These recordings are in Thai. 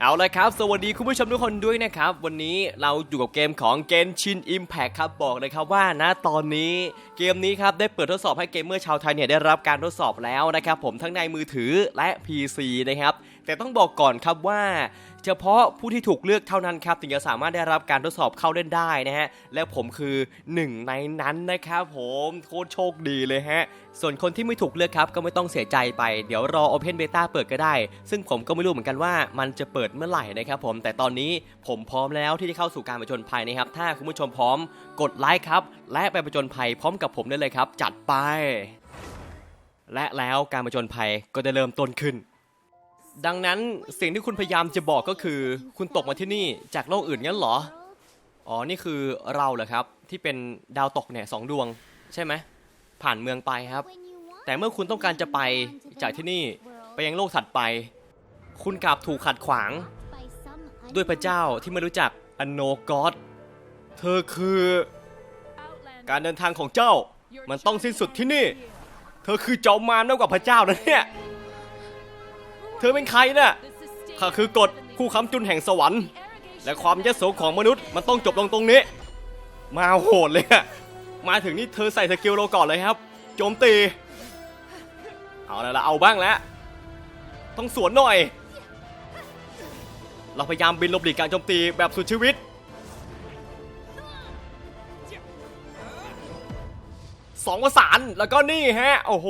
เอาละครับ สวัสดีคุณผู้ชมทุกคนด้วยนะครับ วันนี้เราอยู่กับเกมของ Genshin Impact ครับบอกเลยครับว่าณตอนนี้เกมนี้ครับได้เปิดทดสอบให้เกมเมอร์ชาวไทยเนี่ยได้รับการทดสอบแล้วนะครับผมทั้งในมือถือและ PC นะครับ แต่ต้องบอกก่อนครับว่าเฉพาะผู้ที่ถูกเลือกเท่านั้นครับถึงจะสามารถได้รับการทดสอบเข้าเล่นได้นะฮะและผมคือหนึ่งในนั้นนะครับผมโคตรโชคดีเลยฮะส่วนคนที่ไม่ถูกเลือกครับก็ไม่ต้องเสียใจไป เดี๋ยวรอ Open Beta เปิดก็ได้ ซึ่งผมก็ไม่รู้เหมือนกันว่ามันจะเปิดเมื่อไหร่นะครับผมแต่ตอนนี้ผมพร้อมแล้วที่จะเข้าสู่การประจนภัยนะครับถ้าคุณผู้ชมพร้อมกดไลค์ครับและไปประจนภัยพร้อมกับผมได้เลยครับ จัดไป และแล้วการประจนภัยก็ได้เริ่มต้นขึ้น ดังนั้นสิ่งที่คุณพยายามจะบอกก็คือ คุณตกมาที่นี่จากโลกอื่นงั้นเหรอ อ๋อ นี่คือเราเหรอครับ ที่เป็นดาวตกเนี่ยสองดวง ใช่ไหม ผ่านเมืองไปครับ แต่เมื่อคุณต้องการจะไปจากที่นี่ไปยังโลกถัดไป คุณกลับถูกขัดขวาง ด้วยพระเจ้าที่ไม่รู้จักอโนกอดเธอคือ การเดินทางของเจ้า มันต้องสิ้นสุดที่นี่ เธอคือจอมมารมากกว่าพระเจ้านะเนี่ย เธอเป็นใครน่ะข้าคือกฎคู่ค้ำจุนแห่งสวรรค์ และความยโสของมนุษย์มันต้องจบลงตรงนี้ มาโหดเลยอะมาถึงนี่เธอใส่สกิลเราก่อนเลยครับ โจมตี เอาละละเอาบ้างแล้ว ต้องสวนหน่อย เราพยายามบินลบหลีกการโจมตีแบบสุดชีวิต สองประสานแล้วก็นี่ฮะ โอ้โห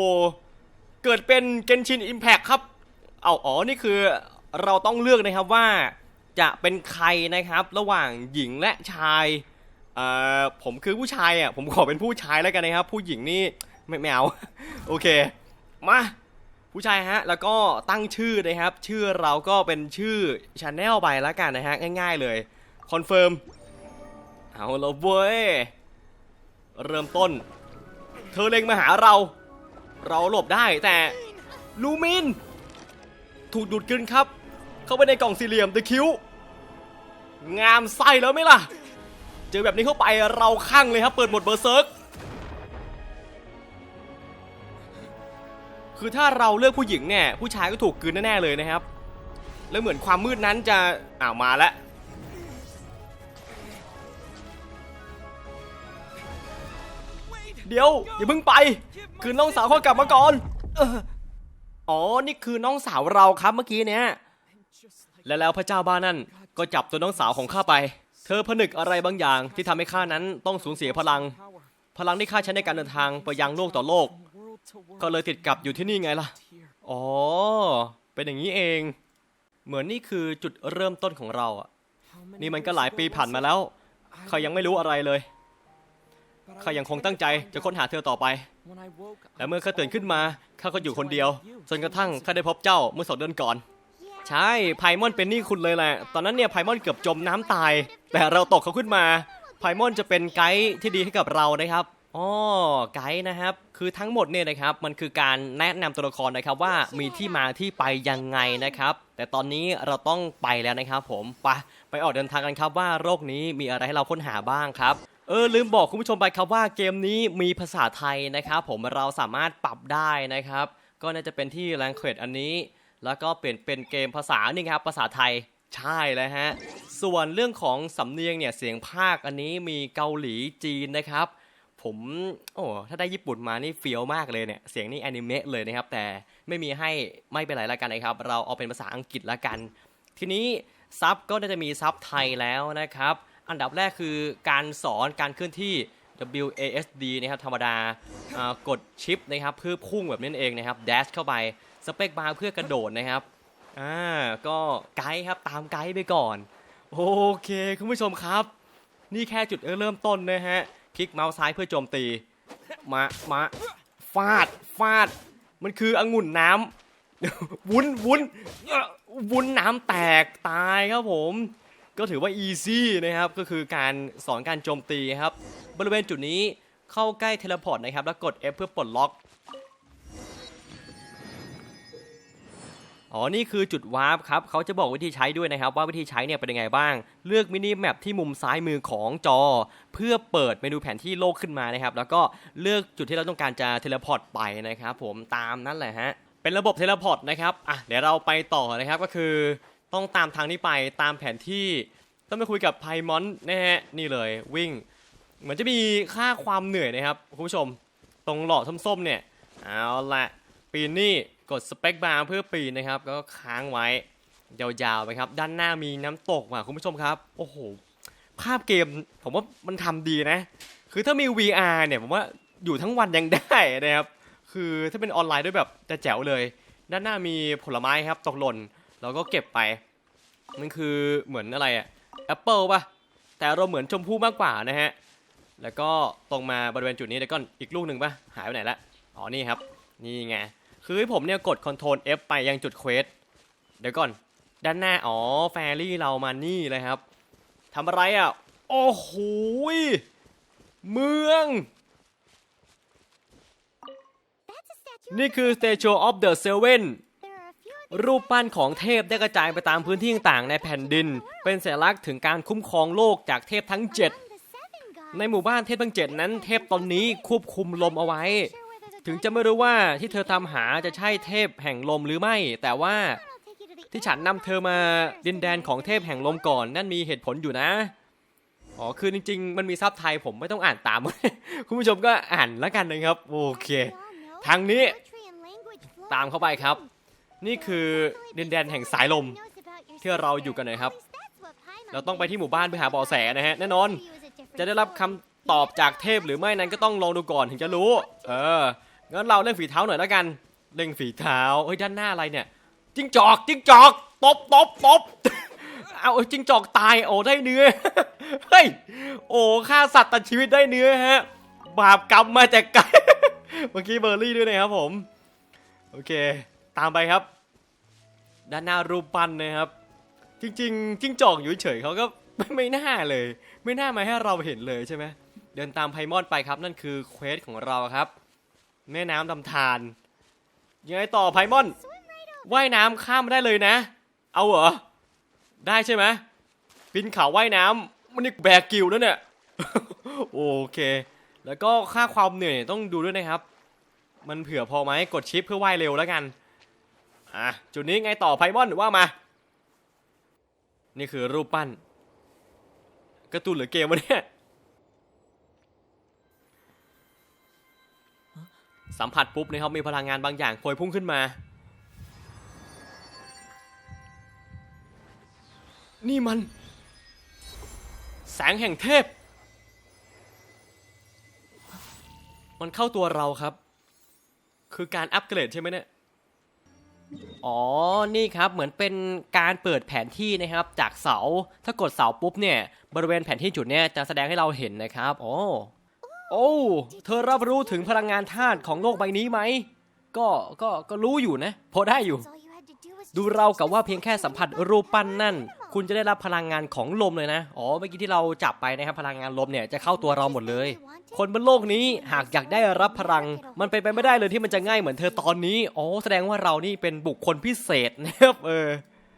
เกิดเป็นเกนชินอิมแพคครับ เอาอ๋อนี่คือเราต้องเลือกนะครับว่าจะเป็นใครนะครับระหว่างหญิงและชายเอ่อผมคือผู้ชายอะผมขอเป็นผู้ชายแล้วกันนะครับ ผู้หญิงนี่ไม่ไม่เอาโอเคมาผู้ชายฮะแล้วก็ตั้งชื่อนะครับ ชื่อเราก็เป็นชื่อชาแนลไปแล้วกันนะฮะง่ายๆเลยคอนเฟิร์มเอาละเว้ยเริ่มต้น เธอเล็งมาหาเรา เราหลบได้แต่ลูมิน ถูกดูดกลืนครับ เข้าไปในกล่องสี่เหลี่ยมตะคิ้ว งามไส้แล้วไหมล่ะ เจอแบบนี้เข้าไปเราข้างเลยครับ เปิดหมดเบอร์เซิร์กคือถ้าเราเลือกผู้หญิงเนี่ยผู้ชายก็ถูกกลืนแน่ๆเลยนะครับ แล้วเหมือนความมืดนั้นจะอ้าวมาแล้วเดี๋ยวอย่าเพิ่งไป คือน้องสาวเขากลับมาก่อน อ๋อ นี่คือน้องสาวเราครับเมื่อกี้เนี่ย และแล้วพระเจ้าบ้านนั่นก็จับตัวน้องสาวของข้าไป เธอผนึกอะไรบางอย่างที่ทำให้ข้านั้นต้องสูญเสียพลัง พลังที่ข้าใช้ในการเดินทางไปยังโลกต่อโลก ก็เลยติดกับอยู่ที่นี่ไงล่ะ อ๋อ เป็นอย่างนี้เอง เหมือนนี่คือจุดเริ่มต้นของเราอะนี่มันก็หลายปีผ่านมาแล้วข้ายังไม่รู้อะไรเลยข้ายังคงตั้งใจจะค้นหาเธอต่อไป และเมื่อข้าตื่นขึ้นมาข้าก็อยู่คนเดียวจนกระทั่งข้าได้พบเจ้าเมื่อสองเดือนก่อน ใช่ไพมอนเป็นหนี่คุณเลยแหละตอนนั้นเนี่ยไพมอนเกือบจมน้ำตาย แต่เราตกเขาขึ้นมาไพมอนจะเป็นไกด์ที่ดีให้กับเรานะครับอ๋อไกด์นะครับ คือทั้งหมดเนี่ยนะครับ มันคือการแนะนำตัวละครนะครับว่ามีที่มาที่ไปยังไงนะครับ แต่ตอนนี้เราต้องไปแล้วนะครับผม ไป ไปออกเดินทางกันครับว่าโรคนี้มีอะไรให้เราค้นหาบ้างครับ เออลืมบอกคุณผู้ชมไปครับว่าเกมนี้มีภาษาไทยนะครับผมเราสามารถปรับได้นะครับ ก็น่าจะเป็นที่ language อันนี้ แล้วก็เปลี่ยนเป็นเกมภาษานี่ครับภาษาไทยใช่แล้วฮะส่วนเรื่องของสำเนียงเนี่ยเสียงภาคอันนี้มีเกาหลีจีนนะครับ ผมโอ้ถ้าได้ญี่ปุ่นมานี่เฟี้ยวมากเลยเนี่ยเสียงนี่แอนิเมะเลยนะครับ แต่ไม่มีให้ไม่เป็นไรล้วกันนะครับ เราเอาเป็นภาษาอังกฤษล้วกัน ทีนี้ซับก็น่าจะมีซับไทยแล้วนะครับ อันดับแรกคือการสอนการเคลื่อนที่ WASD นะครับธรรมดากดชิปนะครับเพื่อพุ่งแบบนี้เองนะครับ dash เข้าไปสเปคบาร์เพื่อกระโดดนะครับอ่าก็ไกด์ครับตามไกด์ไปก่อน โอเคคุณผู้ชมครับ นี่แค่จุดเริ่มต้นนะฮะคลิกเมาส์ซ้ายเพื่อโจมตีมามาฟาดฟาด มันคือองุ่นน้ำวุ้นวุ้นวุ้นน้ำแตกตายครับผม ก็ถือว่า easy นะครับ ก็คือการสอนการโจมตีครับ บริเวณจุดนี้เข้าใกล้เทเลพอร์ตนะครับ แล้วกด F เพื่อปลดล็อก อ๋อ นี่คือจุดวาร์ปครับ เขาจะบอกวิธีใช้ด้วยนะครับ ว่าวิธีใช้เนี่ยเป็นยังไงบ้าง เลือกมินิแมปที่มุมซ้ายมือของจอ เพื่อเปิดเมนูแผนที่โลกขึ้นมานะครับ แล้วก็เลือกจุดที่เราต้องการจะเทเลพอร์ตไปนะครับ ผมตามนั้นแหละฮะ เป็นระบบเทเลพอร์ตนะครับ อะ เดี๋ยวเราไปต่อนะครับ ก็คือ ต้องตามทางนี้ไปตามแผนที่ ต้องไปคุยกับไพมอนนะฮะนี่เลยวิ่ง เหมือนจะมีค่าความเหนื่อยนะครับคุณผู้ชม ตรงหลอดส้มๆเนี่ยเอาละปีนนี่กดสเปคบาร์เพื่อปีนนะครับก็ค้างไว้ยาวๆไปครับด้านหน้ามีน้ำตกว่ะคุณผู้ชมครับโอ้โหภาพเกมผมว่ามันทำดีนะ คือถ้ามี VR เนี่ยผมว่าอยู่ทั้งวันยังได้นะครับ คือถ้าเป็นออนไลน์ด้วยแบบจะแจ๋วเลย ด้านหน้ามีผลไม้ครับตกหล่น เราก็เก็บไป มันคือเหมือนอะไรอะแอปเปิลป่ะ แต่เราเหมือนชมพู่มากกว่านะฮะ แล้วก็ตรงมาบริเวณจุดนี้เดี๋ยวก่อนอีกลูกหนึ่งป่ะ หายไปไหนละ อ๋อ นี่ครับ นี่ไง คือผมเนี่ยกด Ctrl F ไปยังจุดเควส เดี๋ยวก่อน ด้านหน้า อ๋อ แฟรี่เรามานี่เลยครับ ทำอะไรอะ โอ้โหยเมือง นี่คือ Statue of the Seven รูปปั้นของเทพได้กระจายไปตามพื้นที่ต่างๆในแผ่นดิน เป็นสัญลักษณ์ถึงการคุ้มครองโลกจากเทพทั้ง 7 ในหมู่บ้านเทพทั้ง 7 นั้น เทพตนนี้ควบคุมลมเอาไว้ ถึงจะไม่รู้ว่าที่เธอทำหาจะใช่เทพแห่งลมหรือไม่ แต่ว่าที่ฉันนำเธอมาดินแดนของเทพแห่งลมก่อน นั่นมีเหตุผลอยู่นะอ๋อคือจริง ๆ มันมีซับไทยผมไม่ต้องอ่านตาม คุณผู้ชมก็อ่านแล้วกันนะครับ โอเค ทางนี้ตามเข้าไปครับ นี่คือดินแดนแห่งสายลม ที่เราอยู่กันนะครับ เราต้องไปที่หมู่บ้านเพื่อหาเบาะแสนะฮะแน่นอน จะได้รับคำตอบจากเทพหรือไม่นั้นก็ต้องลองดูก่อนถึงจะรู้ เอองั้นเราเล่นฝีเท้าหน่อยแล้วกัน เล่นฝีเท้าเฮ้ยด้านหน้าอะไรเนี่ยจิ้งจอกจิ้งจอกตบตบตบเอาจิ้งจอกตายโอ้ได้เนื้อเฮ้ยโอ้ฆ่าสัตว์ตัดชีวิตได้เนื้อฮะบาปกรรมมาจากไก่เมื่อกี้เบอร์รี่ด้วยนะครับผม โอเค ตามไปครับ ด้านหน้ารูปปั้นนะครับ จริงๆจิ้งจอกอยู่เฉยเขาก็ไม่ไม่น่าเลย ไม่น่ามาให้เราเห็นเลยใช่ไหมเดินตามไพมอนไปครับ นั่นคือเควสของเราครับ แม่น้ำลำธารยังไงต่อไพมอนว่ายน้ำข้ามมาได้เลยนะ เอาเหรอ ได้ใช่ไหมปีนเขาว่ายน้ำมันนี่แบกกิวแล้วเนี่ย โอเค แล้วก็ค่าความเหนื่อยต้องดูด้วยนะครับ มันเผื่อพอไหมกดชิปเพื่อว่ายเร็วแล้วกัน อะจุดนี้ไงต่อไพมอนว่ามา นี่คือรูปปั้นกร์ตูนหรือเกมวะเนี่ยสัมผัสปุ๊บนะครับมีพลังงานบางอย่างพวยพุ่งขึ้นมา นี่มัน แสงแห่งเทพ มันเข้าตัวเราครับ คือการอัปเกรดใช่ไหมเนี่ย อ๋อ นี่ครับเหมือนเป็นการเปิดแผนที่นะครับ จากเสา ถ้ากดเสาปุ๊บเนี่ยบริเวณแผนที่จุดเนี้ยจะแสดงให้เราเห็นนะครับ โอ้โอ้เธอรับรู้ถึงพลังงานธาตุของโลกใบนี้ไหมก็ก็ก็รู้อยู่นะ พอได้อยู่ ดูเรากับว่าเพียงแค่สัมผัสรูปปั้นนั่น คุณจะได้รับพลังงานของลมเลยนะ อ๋อ เมื่อกี้ที่เราจับไปนะครับ พลังงานลมเนี่ยจะเข้าตัวเราหมดเลย คนบนโลกนี้หากอยากได้รับพลัง มันเป็นไปไม่ได้เลยที่มันจะง่ายเหมือนเธอตอนนี้ อ๋อ แสดงว่าเรานี่เป็นบุคคลพิเศษนะครับ เออ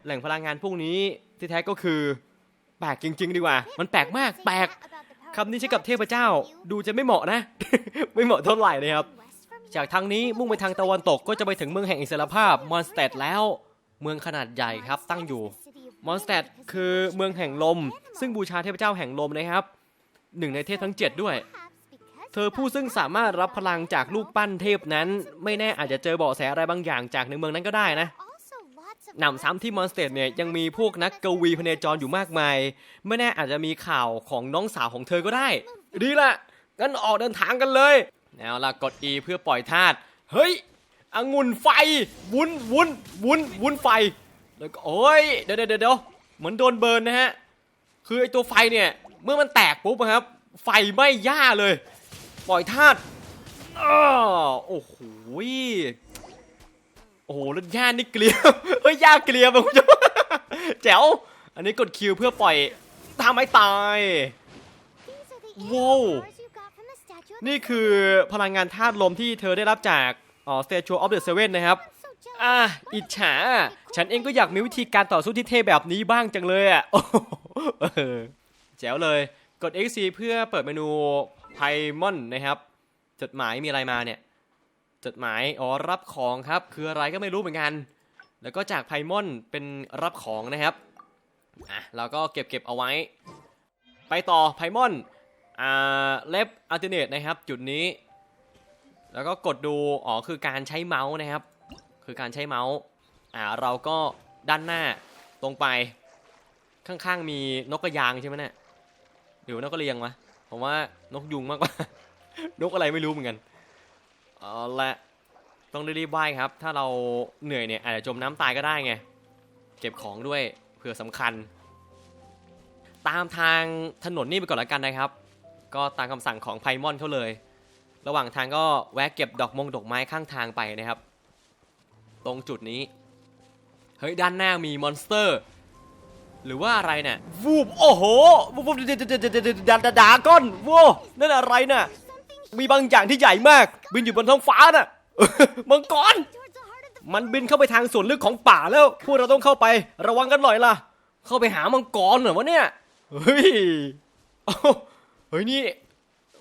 แหล่งพลังงานพวกนี้ที่แท้ก็คือแปลกจริง ๆ ดีกว่า มันแปลกมาก แปลกคำนี้ใช้กับเทพเจ้า ดูจะไม่เหมาะนะ ไม่เหมาะเท่าไหร่นะครับ จากทางนี้มุ่งไปทางตะวันตกก็จะไปถึงเมืองแห่งอิสรภาพมอนสเตดแล้ว เมืองขนาดใหญ่ครับตั้งอยู่ มอนสเตดคือเมืองแห่งลม ซึ่งบูชาเทพเจ้าแห่งลมนะครับหนึ่งในเทพทั้ง 7 ด้วย เธอผู้ซึ่งสามารถรับพลังจากลูกปั้นเทพนั้น ไม่แน่อาจจะเจอเบาะแสอะไรบางอย่างจากในเมืองนั้นก็ได้นะหนำซ้ำที่มอนสเตดเนี่ยยังมีพวกนักกวีพเนจรอยู่มากมาย ไม่แน่อาจจะมีข่าวของน้องสาวของเธอก็ได้ ดีละงั้นออกเดินทางกันเลยแล้วล่ะกด E เพื่อปล่อยธาตุเฮ้ยองุ่นไฟวุ้นวุ้นวุ้นวุ้นไฟ แล้วก็โอ้ยเดี๋ยวเดี๋ยวเดี๋ยวเหมือนโดนเบิร์นนะฮะ คือไอตัวไฟเนี่ย เมื่อมันแตกปุ๊บอะครับ ไฟไหม้หญ้าเลย ปล่อยธาตุอ้อโอ้โหโอ้โหแล้วหญ้านี่เกลียมเฮ้ยหญ้าเกลียมอะคุณผู้ชมแจ๋ว อันนี้กดคิวเพื่อปล่อยทำให้ตายว้าวนี่คือพลังงานธาตุลมที่เธอได้รับจากอ๋อ Statue of the Seven นะครับ อะอิจฉา ฉันเองก็อยากมีวิธีการต่อสู้ที่เท่แบบนี้บ้างจังเลยอะโอ้โหเออแจ๋วเลยกด XC เพื่อเปิดเมนูไพมอนนะครับ จดหมายมีอะไรมาเนี่ย จดหมายอ๋อรับของครับ คืออะไรก็ไม่รู้เหมือนกัน แล้วก็จากไพมอนเป็นรับของนะครับอะเราก็เก็บเก็บเอาไว้ ไปต่อไพมอนอ่าเล็บอัลเทเนทนะครับ จุดนี้ แล้วก็กดดูอ๋อคือการใช้เมาส์นะครับ คือการใช้เมาส์อ่าเราก็ด้านหน้าตรงไปข้างๆมีนกกระยางใช่ไหมเนี่ยหรือนกกระเรียงวะผมว่านกยุงมากกว่า นกอะไรไม่รู้เหมือนกันเอาละต้องรีบๆไหว้ครับ ถ้าเราเหนื่อยเนี่ยอาจจะจมน้ำตายก็ได้ไงเก็บของด้วยเผื่อสำคัญ ตามทางถนนนี่ไปก่อนล้วกันนะครับ ก็ตามคำสั่งของไพมอนเขาเลย ระหว่างทางก็แวะเก็บดอกมงดอกไม้ข้างทางไปนะครับ ตรงจุดนี้ เฮ้ย ด้านหน้ามีมอนสเตอร์ หรือว่าอะไรเนี่ยวูบโอ้โหวูบดาดาดาก้อนว้านั่นอะไรน่ะมีบางอย่างที่ใหญ่มาก บินอยู่บนท้องฟ้าน่ะมังกรมันบินเข้าไปทางส่วนลึกของป่าแล้ว พวกเราต้องเข้าไประวังกันหน่อยล่ะ เข้าไปหามังกรเหรอวะเนี่ยเฮ้ยเอ้าเฮ้ยนี่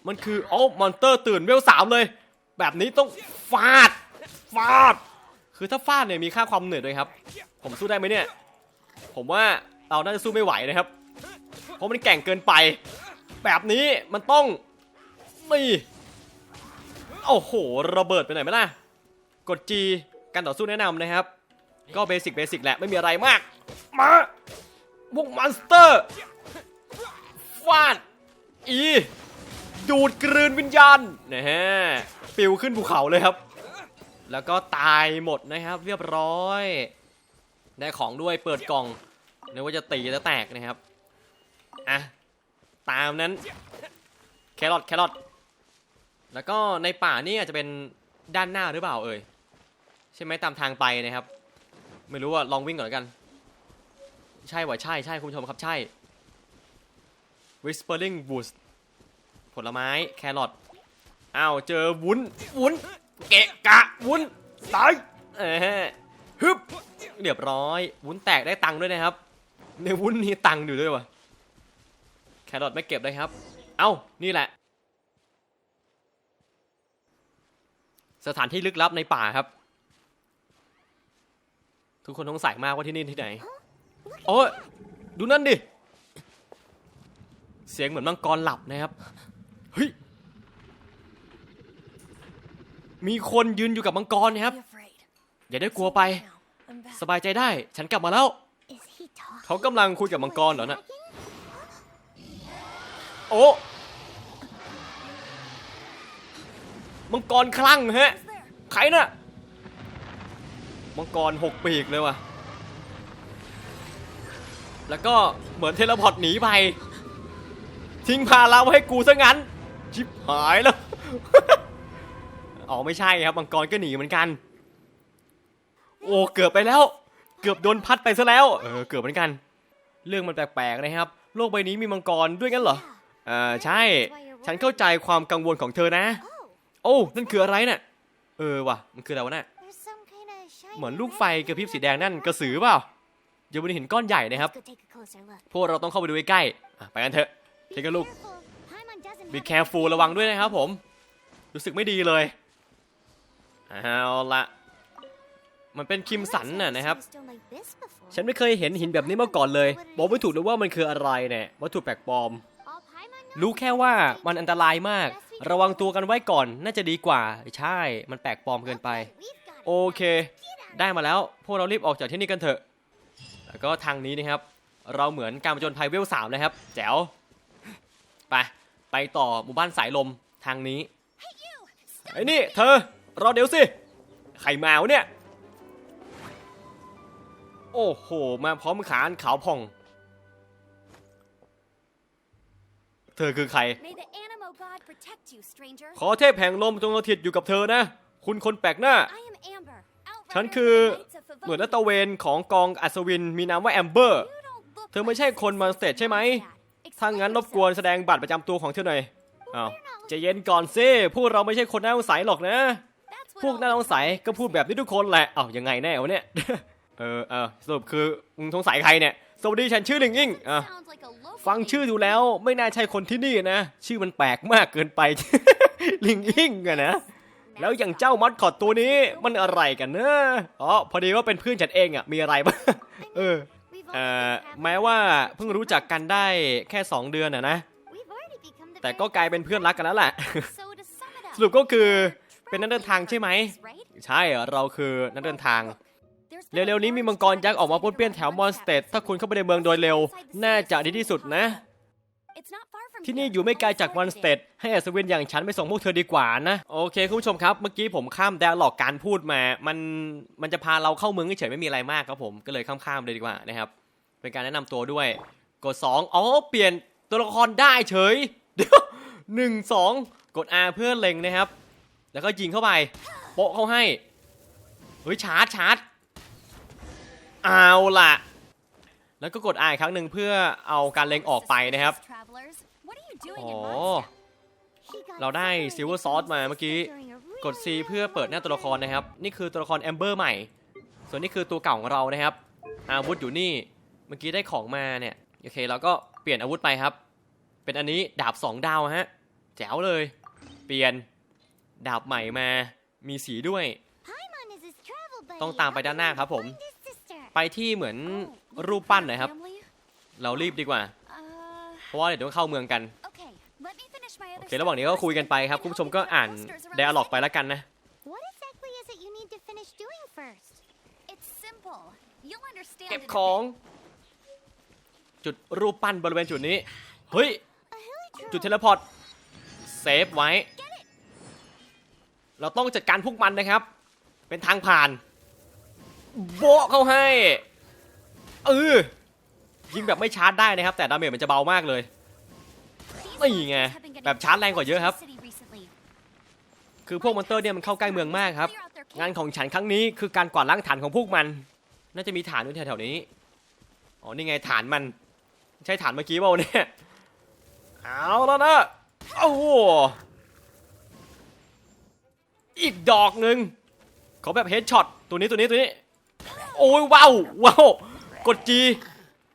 มันคืออ๋อมอนเตอร์ตื่นเวลสามเลย แบบนี้ต้องฟาด ฟาด คือถ้าฟาดเนี่ยมีค่าความเหนื่อยด้วยครับ ผมสู้ได้ไหมเนี่ย ผมว่าเราน่าจะสู้ไม่ไหวนะครับ เพราะมันแก่งเกินไป แบบนี้มันต้องนี่โอ้โห ระเบิดไปไหนไหมล่ะ กด G การต่อสู้แนะนำนะครับ ก็เบสิกเบสิกแหละไม่มีอะไรมาก มาพวกมอนสเตอร์ฟาดอีดูดกลืนวิญญาณนะฮะปิวขึ้นภูเขาเลยครับ แล้วก็ตายหมดนะครับ เรียบร้อย ได้ของด้วยเปิดกล่องนึกว่าจะตีจะแตกนะครับอะตามนั้นแครอทแครอทแล้วก็ในป่านี่อาจจะเป็นด้านหน้าหรือเปล่าเอ่ยใช่ไหมตามทางไปนะครับ ไม่รู้ว่าลองวิ่งก่อนกัน ใช่ว่ะใช่ใช่คุณผู้ชมครับใช่ Whispering Woods ผลไม้แครอทอ้าวเจอวุ้นวุ้น เกะกะวุ้นตายเออฮึบเรียบร้อย วุ้นแตกได้ตังค์ด้วยนะครับ ในวุ้นนี้ตังค์อยู่ด้วยวะแครอทไม่เก็บเลยครับ เอ้า นี่แหละ สถานที่ลึกลับในป่าครับ ทุกคนสงสัยมากว่าที่นี่ที่ไหน โอ้ยดูนั่นดิ เสียงเหมือนมังกรหลับนะครับ เฮ้ย มีคนยืนอยู่กับมังกรนะครับ อย่าได้กลัวไป สบายใจได้ ฉันกลับมาแล้ว เขากำลังคุยกับมังกรเหรอน่ะโอ้มังกรคลั่งฮะ ใครน่ะ มังกรหกปีกเลยว่ะ แล้วก็เหมือนเทเลพอร์ตหนีไป ทิ้งพาเราไว้ให้กูซะงั้น ชิบหายแล้ว อ๋อไม่ใช่ครับมังกรก็หนีเหมือนกัน โอ้เกือบไปแล้ว เกือบโดนพัดไปซะแล้วเออเกือบเหมือนกัน เรื่องมันแปลกๆนะครับ โลกใบนี้มีมังกรด้วยงั้นเหรอเออใช่ ฉันเข้าใจความกังวลของเธอนะ โอ้นั่นคืออะไรน่ะเออว่ะมันคืออะไรวะน่ะเหมือนลูกไฟกระพริบสีแดงนั่นกระสือเปล่าเดี๋ยววันนี้เห็นก้อนใหญ่นะครับ พวกเราต้องเข้าไปดูใกล้ๆไปกันเถอะเทกันลูก Careful. Paimon doesn't บี have แคร์ฟูระวังด้วยนะครับผม รู้สึกไม่ดีเลย เอาละมันเป็นคิมสันน่ะนะครับ I've never seen a stone like this before. ฉันไม่เคยเห็นหินแบบนี้มาก่อนเลย บอกไม่ถูกเลยว่ามันคืออะไรเนี่ยวัตถุแปลกปลอม All Paimon knows รู้แค่ว่ามันอันตรายมาก ระวังตัวกันไว้ก่อนน่าจะดีกว่า ใช่ มันแปลกปลอมเกินไป We've got โอเค ได้มาแล้ว พวกเรารีบออกจากที่นี่กันเถอะ แล้วก็ทางนี้นะครับ เราเหมือนการผจญภัยเวลสามนะครับ แจ๋ว ไป ไปต่อหมู่บ้านสายลมทางนี้ไอ้นี่เธอ รอเดี๋ยวสิใครมาวะเนี่ย โอ้โห มาพร้อมขาอันขาวผ่อง เธอคือใคร May the Animo God protect you, stranger. ขอเทพแห่งลมจงสถิตอยู่กับเธอนะ คุณคนแปลกหน้า I am Amber. ฉัน outrider คือ of the Knights of หน่วยลาด Favonius. ตระเวนของกองอัศวินมีนามว่าแอมเบอร์ You don't look เธอไม่ใช่ like คนมาสเตทใช่ไหม that. ถ้างั้น Explain รบกวน yourself. แสดงบัตรประจำตัวของเธอหน่อยอ้าวใจะเย็นก่อนซิพวกเราไม่ใช่คนน่าสงสัยหรอกนะ That's what พวกน่าสงสัยก็พูดแบบนี้ทุกคนแหละเอ้ายังไงแน่วะเนี่ย เออเออสรุปคือมึงสงสัยใครเนี่ย สวัสดีฉันชื่อหลิงอิงอะฟังชื่อดูแล้วไม่น่าใช่คนที่นี่นะ ชื่อมันแปลกมากเกินไป ลิงอิงอะนะ แล้วอย่างเจ้ามัดคอตตัวนี้มันอะไรกันเนอะอ๋อพอดีว่าเป็นเพื่อนฉันเองอะมีอะไรบ้างเออเอ่อแม้ว่าเพิ่งรู้จักกันได้แค่ 2 เดือนอะนะ แต่ก็กลายเป็นเพื่อนรักกันแล้วแหละ สรุปก็คือ เป็นนักเดินทางใช่ไหม travelers, right? ใช่เราคือนักเดินทาง There's been a เร็วๆนี้มี large มังกรยักษ์ออกมาป้วนเปี้ยนแถวมอนสเตดถ้าคุณเข้าไปในเมืองโดยเร็ว น่าจะดีที่สุดนะ It's not far from ที่นี่ here. อยู่ไม่ไกลจาก Only มอน four สเตดให้อัศวินอย่างฉันไปส่งพวกเธอดีกว่านะ โอเคคุณผู้ชมครับ เมื่อกี้ผมข้ามแดร์หลอกการพูดมา มันมันจะพาเราเข้าเมืองเฉยๆไม่มีอะไรมากครับผมก็เลยข้ามๆเลยดีกว่านะครับ เป็นการแนะนำตัวด้วย กด 2อ๋อเปลี่ยนตัวละครได้เฉยเดี๋ยวหนึ่งสองกด R เพื่อเล็งนะครับ แล้วก็ยิงเข้าไป โปะเข้าให้ เฮ้ยชาร์จชาร์จเอาล่ะ แล้วก็กด R อีกครั้งหนึ่งเพื่อเอาการเล็งออกไปนะครับ Travelers, what are you doing อ๋อ in Mondstadt? He got เราได้ separated Silver from Sword us มาเมื่อกี้ กด C เพื่อเปิดหน้าตัวละครนะครับ นี่คือตัวละครแอมเบอร์ใหม่ ส่วนนี้คือตัวเก่าของเรานะครับ อาวุธอยู่นี่ เมื่อกี้ได้ของมาเนี่ย โอเคเราก็เปลี่ยนอาวุธไปครับ เป็นอันนี้ดาบ 2 ดาวฮะ แจ๋วเลย เปลี่ยน ดาบใหม่มา มีสีด้วย Paimon is his travel buddy. ต้องตามไปด้านหน้าครับผม Find his sister. ไปที่เหมือน Oh, รูปปั้นหนะครับ family? เรารีบดีกว่า Uh, เพราะว่าเดี๋ยวต้องเข้าเมืองกัน okay. Let me finish my โอ other เคระหว่างนี้ก็ stuff คุยกันไปครับ first, คุณ and ผู้ชม help ก็ me อ่าน find posters around ไดอะล็อก the ไปแล้วกันนะ What exactly is it you need to finish doing first? It's simple. You'll understand เก็บ in a ของ bit. จุดรูปปั้นบริเวณจุดนี้ เฮ้ย A hilly จุดเท troll. เลพอร์ต เซฟไว้ เราต้องจัดการพวกมันนะครับ เป็นทางผ่าน โบะเข้าให้เออยิงแบบไม่ชาร์จได้นะครับ แต่ดาเมจมันจะเบามากเลย These นี่ไงแบบชาร์จแรงกว่าเยอะครับ คือพวกมอนเตอร์เนี่ยมันเข้าใกล้เมืองมากครับ งานของฉันครั้งนี้คือการกวาดล้างฐานของพวกมัน น่าจะมีฐานอยู่แถวๆนี้อ๋อนี่ไงฐานมัน ใช่ฐานเมื่อกี้เปล่าเนี่ยเอาแล้วนะโอ้โห อีกดอกหนึ่งขอแบบเฮดช็อตตัวนี้ตัวนี้ตัวนี้ โอ้ยว้าวว้าวกด G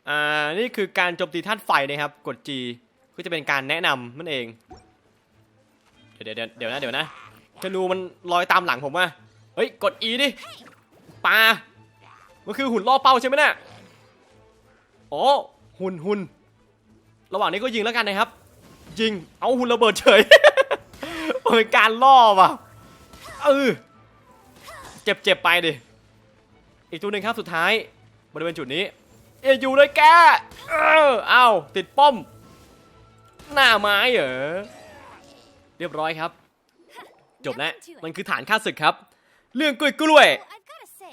อ่านี่คือการโจมตีธาตุไฟนะครับ กด G ก็จะเป็นการแนะนำนั่นเอง เดี๋ยวเดี๋ยวเดี๋ยวนะเดี๋ยวนะธนูมันลอยตามหลังผมมาเฮ้ยกด E ดิปลามันคือหุ่นล่อเป้าใช่ไหมเนี่ยโอ้หุ่นหุ่นระหว่างนี้ก็ยิงแล้วกันนะครับ ยิงเอาหุ่นระเบิดเฉยเป็นการล่อว่ะ เออเจ็บเจ็บไปดิ อีกตัวหนึ่งครับสุดท้ายบริเวณจุดนี้ เอยอยู่เลยแก เออเอาติดป้อม หน้าไม้เหรอ เรียบร้อยครับ จบแล้ว มันคือฐานข้าศึกครับ เรื่องกล้วยกล้วย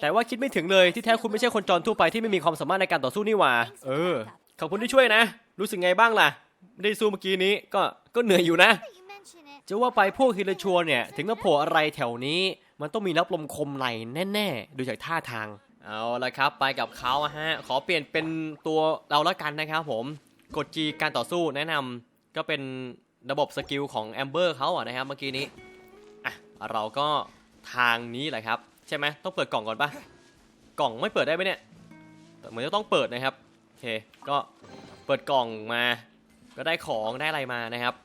แต่ว่าคิดไม่ถึงเลยที่แท้คุณไม่ใช่คนจรทั่วไปที่ไม่มีความสามารถในการต่อสู้นี่หว่า เออ ขอบคุณที่ช่วยนะ รู้สึกไงบ้างล่ะ ไม่ได้สู้เมื่อกี้นี้ ก็ ก็เหนื่อยอยู่นะ จะว่าไปพวกฮิลชัวเนี่ย ถึงมาโผล่อะไรแถวนี้ มันต้องมีรับลมคมในแน่ๆ ดูจากท่าทาง เอาละครับ ไปกับเขาฮะ ขอเปลี่ยนเป็นตัวเราละกันนะครับผม กด G การต่อสู้แนะนำก็เป็นระบบสกิลของแอมเบอร์เขาอะนะครับเมื่อกี้นี้ อะ เราก็ทางนี้แหละครับ ใช่ไหมต้องเปิดกล่องก่อนปะกล่องไม่เปิดได้ไหมเนี่ยเหมือนจะต้องเปิดนะครับโอเคก็เปิดกล่องมา ก็ได้ของได้อะไรมานะครับ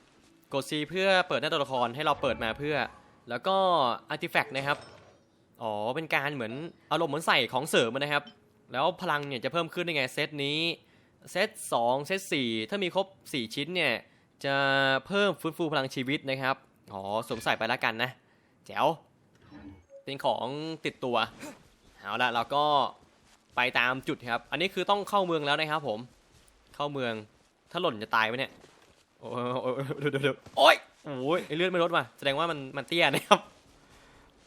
กด C เพื่อเปิดหน้าตัวละครให้เราเปิดมาเพื่อ แล้วก็อาร์ติแฟกต์นะครับ อ๋อ เป็นการเหมือนอารมณ์เหมือนใส่ของเสริมนะครับ แล้วพลังเนี่ยจะเพิ่มขึ้นได้ไงเซตนี้เซต2เซต4ถ้ามีครบ 4 ชิ้นเนี่ย จะเพิ่มฟื้นฟูพลังชีวิตนะครับ อ๋อสวมใส่ไปแล้วกันนะ แจ๋ว เป็นของติดตัว เอาละเราก็ไปตามจุดครับ อันนี้คือต้องเข้าเมืองแล้วนะครับผม เข้าเมือง ถ้าหล่นจะตายไหมเนี่ย อ้ยโอ้ยโอ้ยเดี๋ยวเดี๋ยวโอ้ยโอ้ยไอ้เลือดไม่ลดว่ะแสดงว่ามันมันเตี้ยนะครับ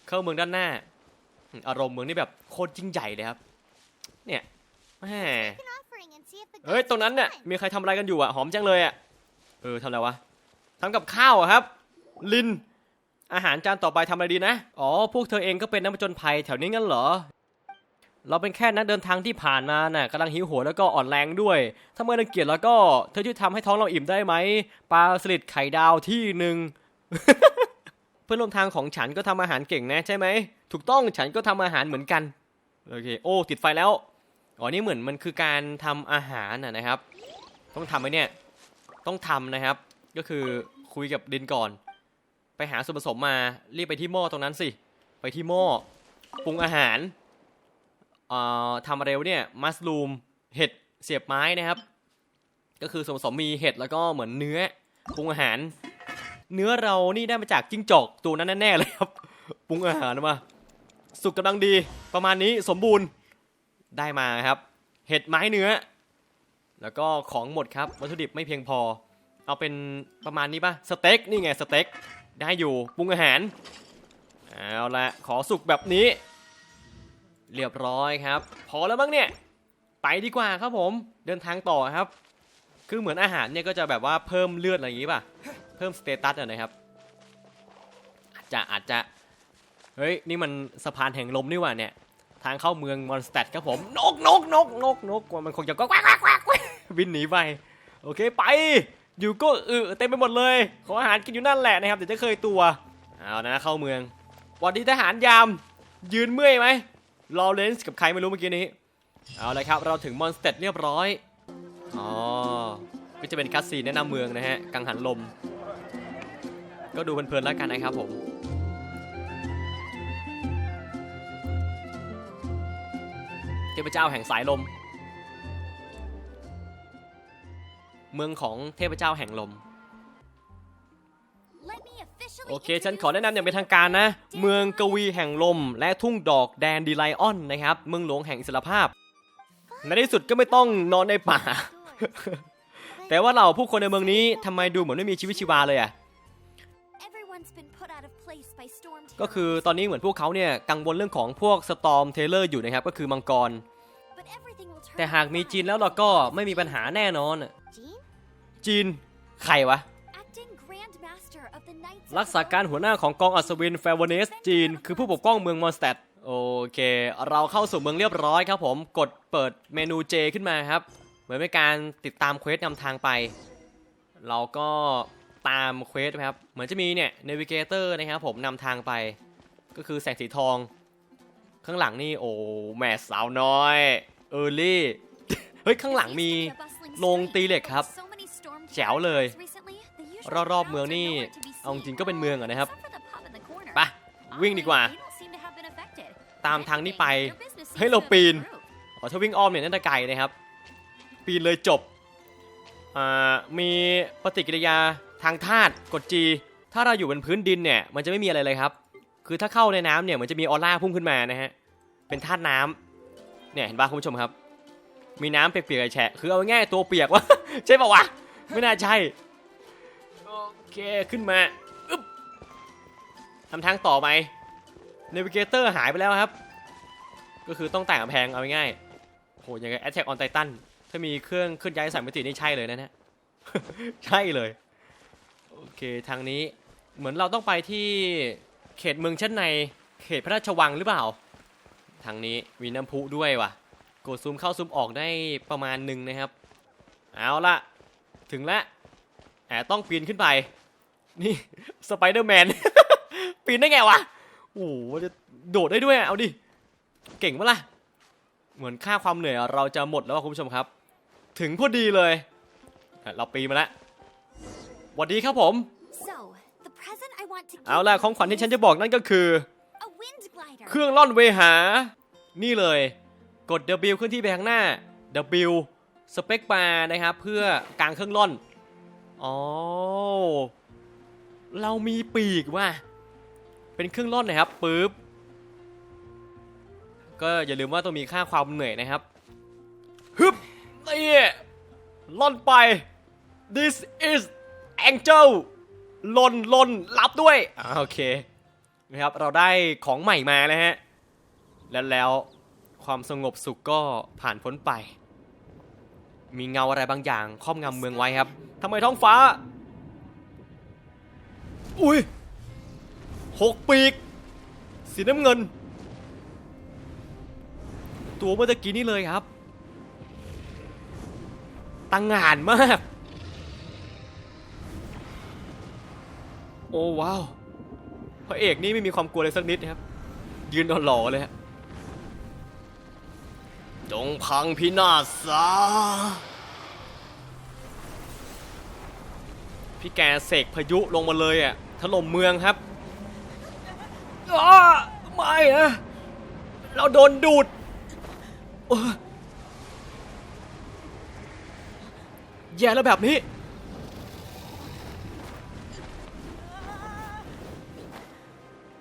เข้าเมืองด้านหน้า อารมณ์เมืองนี่แบบโคตรยิ่งใหญ่เลยครับ เนี่ยแหมเฮ้ยตรงนั้นเนี่ยมีใครทำอะไรกันอยู่อะหอมจังเลยอะเออทำอะไรวะทำกับข้าวอะครับ ลินอาหารจานต่อไปทำอะไรดีนะ อ๋อ พวกเธอเองก็เป็นนักผจญภัยแถวนี้งั้นเหรอ เราเป็นแค่นักเดินทางที่ผ่านมาน่ะกำลังหิวโหยแล้วก็อ่อนแรงด้วย ถ้าเมื่อรังเกียจแล้วก็เธอช่วยทำให้ท้องเราอิ่มได้ไหมปลาสลิดไข่ดาวที่หนึ่งเพื่อนร่วมทางของฉันก็ทำอาหารเก่งนะใช่ไหมถูกต้องฉันก็ทำอาหารเหมือนกันโอเคโอ้ติดไฟแล้วอ๋อนี่เหมือนมันคือการทำอาหารนะนะครับ ต้องทำไหมเนี่ยต้องทำนะครับ ก็คือคุยกับดินก่อน ไปหาส่วนผสมมารีบไปที่หม้อตรงนั้นสิไปที่หม้อปรุงอาหาร ทำอะไรวเนี่ยมัสลูมเห็ดเสียบไม้นะครับ ก็คือส่วนผสมมีเห็ดแล้วก็เหมือนเนื้อปรุงอาหาร เนื้อเรานี่ได้มาจากจิ้งจอกตัวนั้นแน่ๆเลยครับปรุงอาหารมา สุกกำลังดีประมาณนี้สมบูรณ์ได้มาครับ เห็ดไม้เนื้อ แล้วก็ของหมดครับวัตถุดิบไม่เพียงพอ เอาเป็นประมาณนี้ปะสเต็กนี่ไงสเต็กได้อยู่ปรุงอาหารเอาละขอสุกแบบนี้ เรียบร้อยครับ พอแล้วมั้งเนี่ย ไปดีกว่าครับผม เดินทางต่อครับ คือเหมือนอาหารเนี่ยก็จะแบบว่าเพิ่มเลือดอะไรอย่างงี้ป่ะ เพิ่มสเตตัสอะนะครับ อาจจะอาจจะ เฮ้ย นี่มันสะพานแห่งลมนี่หว่าเนี่ย ทางเข้าเมืองมอนสเตดครับผม นกนกนกนกนกมันคงจะก็แกวกแกวกกวกแกบินหนีไป โอเคไป อยู่ก็เออเต็มไปหมดเลย ขออาหารกินอยู่นั่นแหละนะครับ เดี๋ยวจะเคยตัว เอานะเข้าเมืองวันดีทหารยาม ยืนเมื่อยไหม รอเลนส์กับใครไม่รู้เมื่อกี้นี้ เอาเลยครับ เราถึงมอนสเตดเรียบร้อย อ๋อ ก็จะเป็นคัสซีแนะนำเมืองนะฮะ กังหันลม ก็ดูเพลินๆแล้วกันนะครับผมเทพเจ้าแห่งสายลม เมืองของเทพเจ้าแห่งลม โอเค ฉันขอแนะนำอย่างเป็นทางการนะ เมืองกวีแห่งลม และทุ่งดอกแดนดีไลออนนะครับ เมืองหลวงแห่งอิสรภาพ ในที่สุดก็ไม่ต้องนอนในป่า แต่ว่าเราผู้คนในเมืองนี้ทำไมดูเหมือนไม่มีชีวิตชีวาเลยอะ Everyone's been put out of place by storm ก็คือตอนนี้เหมือนพวกเขาเนี่ยกังวลเรื่องของพวกสตอมเทเลอร์อยู่นะครับ ก็คือมังกร But everything will turn แต่หากมี around. จีนแล้วเราก็ไม่มีปัญหาแน่นอนอะ Jean? จีนใครวะ รักษาการหัวหน้าของกองอัศวินแฟวเนสจีน คือผู้ปกป้องเมืองมอนสเตดโอเค เราเข้าสู่เมืองเรียบร้อยครับผม กดเปิดเมนูเจขึ้นมาครับ เหมือนเป็นการติดตามเควสนำทางไป เราก็ตามเควสนะครับ เหมือนจะมีเนี่ยเนวิเกเตอร์นะครับผมนำทางไป ก็คือแสงสีทอง ข้างหลังนี่โอ้แม่สาวน้อยเออร์ลี่เฮ้ย ข้างหลังมีโรงตีเหล็กครับ แจ๋วเลย รอบๆเมืองนี่ เอาจริงก็เป็นเมืองอะนะครับไปวิ่งดีกว่า ตามทางนี้ไปเฮ้ยเราปีนอ๋อถ้าวิ่งอ้อมเนี่ยน่าจะไกลนะครับ ปีนเลยจบอ่ามีปฏิกิริยาทางธาตุกด G ถ้าเราอยู่บนพื้นดินเนี่ยมันจะไม่มีอะไรเลยครับ คือถ้าเข้าในน้ำเนี่ยมันจะมีออร่าพุ่งขึ้นมานะฮะเป็นธาตุน้ำเนี่ยเห็นป่ะคุณผู้ชมครับ มีน้ำเปียกๆแฉะคือเอาง่ายๆตัวเปียกวะใช่ป่าวะไม่น่าใช่โอ เคขึ้นมาอึ๊บทำทางต่อไปเนวิเกเตอร์หายไปแล้วครับ ก็คือต้องแต่งกำแพงเอาง่ายโหยังไง Attack on Titan ถ้ามีเครื่องเคลื่อนย้ายสายมิตินี่ใช่เลยนะเนี่ยใช่เลย โอเคทางนี้เหมือนเราต้องไปที่เขตเมืองชั้นในเขตพระราชวังหรือเปล่า ทางนี้มีน้ำพุด้วยว่ะกดซูมเข้าซูมออกได้ประมาณหนึ่งนะครับ เอาละถึงแล้วแอบต้องปีนขึ้นไป นี่สไปเดอร์แมน ปีนได้ไงวะ โอ้โหจะโดดได้ด้วยอะเอาดิ เก่งปะล่ะ เหมือนค่าความเหนื่อยเราจะหมดแล้วอะคุณผู้ชมครับ ถึงพอดีเลยอะเราปีนมาแล้วสวัสดีครับผม So, the present I want to เอา give ล่ะ you ของขวัญที่ฉันจะบอกนั่นก็คือ a wind glider. เครื่องล่อนเวหา นี่เลย กด W เคลื่อนที่ไปข้างหน้า W สเปคบาร์นะครับ เพื่อกางเครื่องล่อน อ๋อ เรามีปีกว่ะเป็นเครื่องล่อนนะครับปึ๊บก็อย่าลืมว่าต้องมีค่าความเหนื่อยนะครับฮึบนี่ล่อนไป this is angel ลนลนรับด้วยโอเคนะครับเราได้ของใหม่มานะฮะแล้วแล้วความสงบสุขก็ผ่านพ้นไป มีเงาอะไรบางอย่างครอบงำเมืองไว้ครับทำไมท้องฟ้า อุ้ยหกปีก สีน้ำเงิน ตัวเมื่อกี้นี่เลยครับ ตังงานมาก โอ้ว้าวพระเอกนี่ไม่มีความกลัวเลยสักนิดนะครับ ยืนหล่อเลยฮะจงพังพินาศซะพี่แกเสกพายุลงมาเลยอะ ถล่มเมืองครับอ้าไม่นะ เราโดนดูดโอ้ยแย่แล้วแบบนี้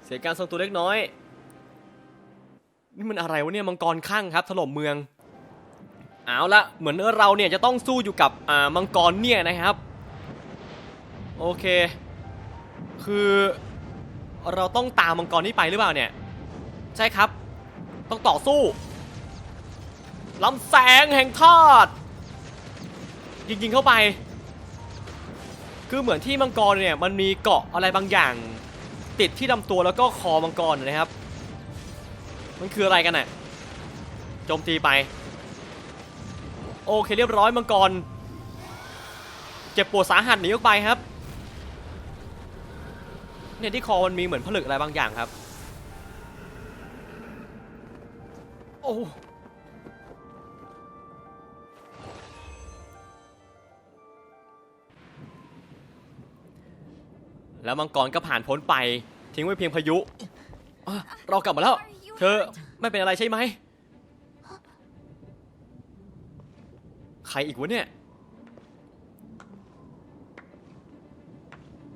เสียการทรงตัวเล็กน้อย นี่มันอะไรวะเนี่ยมังกรข้างครับ ถล่มเมือง เอาละเหมือนเราเนี่ยจะต้องสู้อยู่กับอ่ามังกรเนี่ยนะครับ โอเค คือเราต้องตามมังกรนี้ไปหรือเปล่าเนี่ย ใช่ครับ ต้องต่อสู้ลำแสงแห่งธาตุยิงๆเข้าไป คือเหมือนที่มังกรเนี่ยมันมีเกาะอะไรบางอย่าง ติดที่ลำตัวแล้วก็คอมังกรนะครับ มันคืออะไรกันน่ะโจมตีไป โอเคเรียบร้อยมังกร เจ็บปวดสาหัสหนีออกไปครับ เนี่ยที่คอมันมีเหมือนผลึกอะไรบางอย่างครับ โอ้แล้วมังกรก็ผ่านพ้นไป ทิ้งไว้เพียงพายุอะเรากลับมาแล้ว เธอไม่เป็นอะไรใช่ไหม ใครอีกวะเนี่ย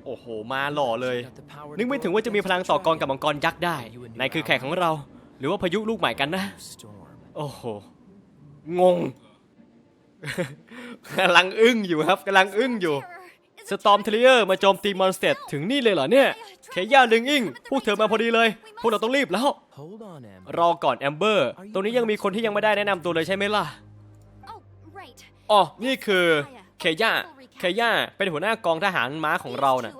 โอ้โห มาหล่อเลย นึกไม่ถึงว่าจะมีพลังต่อกรกับมังกรยักษ์ได้นายคือแขกของเรา หรือว่าพายุลูกใหม่กันนะ โอ้โห งง กำลังอึ้งอยู่ครับกำลังอึ้งอยู่ สตอมเทเลอร์มาโจมตีมอนสเตดถึงนี่เลยเหรอเนี่ยเคย่าลึงอิงพวกเธอมาพอดีเลย พวกเราต้องรีบแล้ว รอก่อนแอมเบอร์ ตรงนี้ยังมีคนที่ยังไม่ได้แนะนำตัวเลยใช่ไหมล่ะ Oh, right. อ๋อ นี่คือ เคย่าเคย่าเป็นหัวหน้ากองทหารม้าของเราน่ะ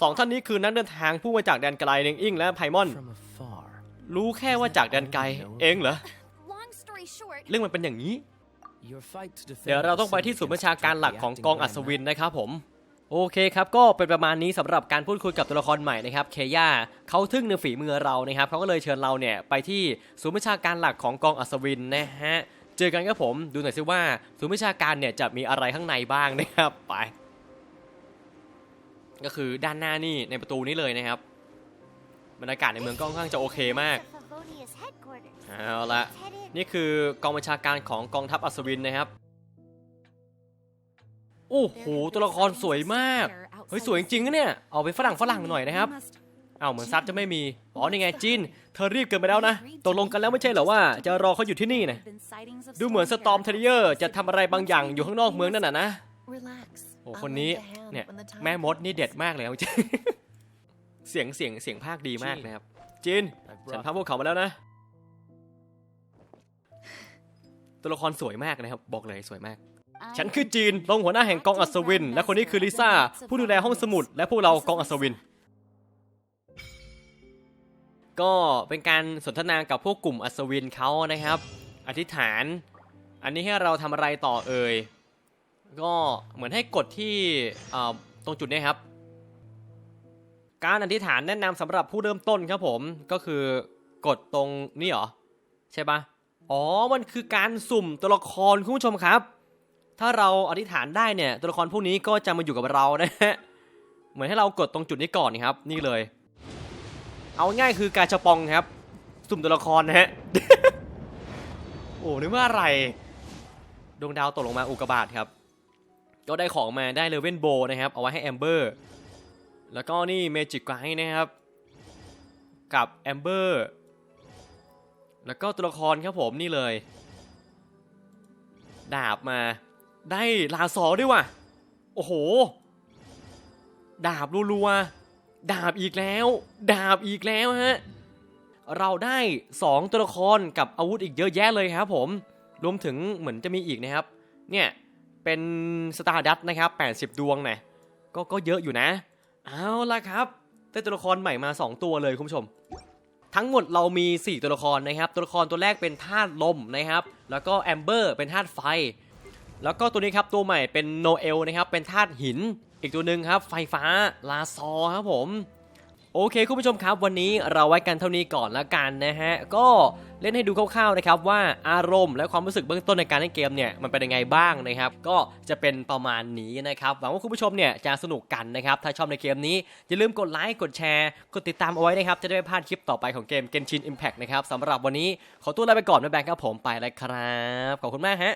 สองท่านนี้คือนักเดินทางผู้มาจากแดนไกลเนงอิงและไพมอน รู้แค่ว่าจากแดนไกล เองเหรอ Long story short, เรื่องมันเป็นอย่างนี้ เดี๋เดี๋ยยววเราเราต้ต้อองงไปไปที่ที่ศูศูนนย์ย์บับัญญชาชาการการหหลัลักกขขอองงกกอองงอัอัศศวิวินนนะนะครับผม โอเคครับ ก็เป็นประมาณนี้สำหรับการพูดคุยกับตัวละครใหม่นะครับ เคย่าเขาทึ่งในฝีมือเรานะครับเขาก็เลยเชิญเราเนี่ยไปที่ศูนย์บัญชาการหลักของกองอัศวินนะฮะ เจอกันครับผมดูหน่อยซิว่าศูนย์บัญชาการเนี่ยจะมีอะไรข้างในบ้างนะครับไป ก็คือด้านหน้านี่ในประตูนี้เลยนะครับบรรยากาศในเมืองก็ค่อนข้างจะโอเคมากเอาละนี่คือกองบัญชาการของกองทัพอัศวินนะครับโอ้โหตัวละครสวยมากเฮ้ยสวยจริงๆนะเนี่ยเอาไปฝรั่งฝรั่งหน่อยนะครับ อาเหมือนซับจะไม่มี อ๋อนี่ไงจิน เธอรีบเกินไปแล้วนะ ตกลงกันแล้วไม่ใช่เหรอว่า จะรอเขาอยู่ที่นี่นะดูเหมือนสตอมเทเยอร์จะทำอะไรบางอย่างอยู่ข้างนอกเมืองนั่นน่ะนะโอ้คนนี้เนี่ยแม่มดนี่เด็ดมากเลยเอาจริงเสียงเสียงเสียงภาคดีมากนะครับ จิน ฉันพาพวกเขามาแล้วนะ ตัวละครสวยมากนะครับ บอกเลยสวยมากฉันคือจีนรองหัวหน้าแห่งกองอัศวิน และคนนี้คือลิซ่า ผู้ดูแลห้องสมุด และพวกเรากองอัศวิน ก็เป็นการสนทนากับพวกกลุ่มอัศวินเขานะครับ อธิษฐาน อันนี้ให้เราทำอะไรต่อเอ่ย ก็เหมือนให้กดที่ตรงจุดนี้ครับ การอธิษฐานแนะนำสำหรับผู้เริ่มต้นครับผม ก็คือกดตรงนี่เหรอ ใช่ปะอ๋อ มันคือการสุ่มตัวละครคุณผู้ชมครับ ถ้าเราอธิษฐานได้เนี่ยตัวละครพวกนี้ก็จะมาอยู่กับเรานะฮะ เหมือนให้เรากดตรงจุดนี้ก่อนครับ นี่เลย เอาง่ายคือการชะปองครับ สุ่มตัวละครนะฮะ โอ้นึกว่าอะไร ดวงดาวตกลงมาอุกบาตครับ ก็ได้ของมาได้เลเว่นโบนะครับ เอาไว้ให้แอมเบอร์ แล้วก็นี่เมจิกไกนะครับ กับแอมเบอร์ แล้วก็ตัวละครครับผมนี่เลย ดาบมาได้ลาซอด้วยว่ะ โอ้โห ดาบรัวๆ ดาบอีกแล้ว ดาบอีกแล้วฮะ เราได้ 2 ตัวละครกับอาวุธอีกเยอะแยะเลยครับผม รวมถึงเหมือนจะมีอีกนะครับ เนี่ยเป็นสตาร์ดัตนะครับ 80 ดวงนะก็ก็เยอะอยู่นะ เอาละครับได้ตัวละครใหม่มา 2 ตัวเลยคุณผู้ชม ทั้งหมดเรามี 4 ตัวละครนะครับ ตัวละครตัวแรกเป็นธาตุลมนะครับ แล้วก็แอมเบอร์เป็นธาตุไฟ แล้วก็ตัวนี้ครับตัวใหม่เป็นโนเอลนะครับ เป็นธาตุหิน อีกตัวหนึ่งครับ ไฟฟ้าลาซอครับผมโอเคคุณผู้ชมครับวันนี้เราไว้กันเท่านี้ก่อนล้วกันนะฮะก็เล่นให้ดูคร่าวๆนะครับว่าอารมณ์และความรู้สึกเบื้องต้นในการเล่นเกมเนี่ยมันเป็นยังไงบ้างนะครับ ก็จะเป็นประมาณนี้นะครับหวังว่าคุณผู้ชมเนี่ยจะสนุกกันนะครับถ้าชอบในเกมนี้อย่าลืมกดไลค์กดแชร์ กดติดตามเอาไว้นะครับจะได้ไม่พลาดคลิปต่อไปของเกม Genshin Impact นะครับสำหรับวันนี้ขอตัวลาไปก่อนบ๊ายบายครับผมไปแล้วครับขอบคุณมากฮะ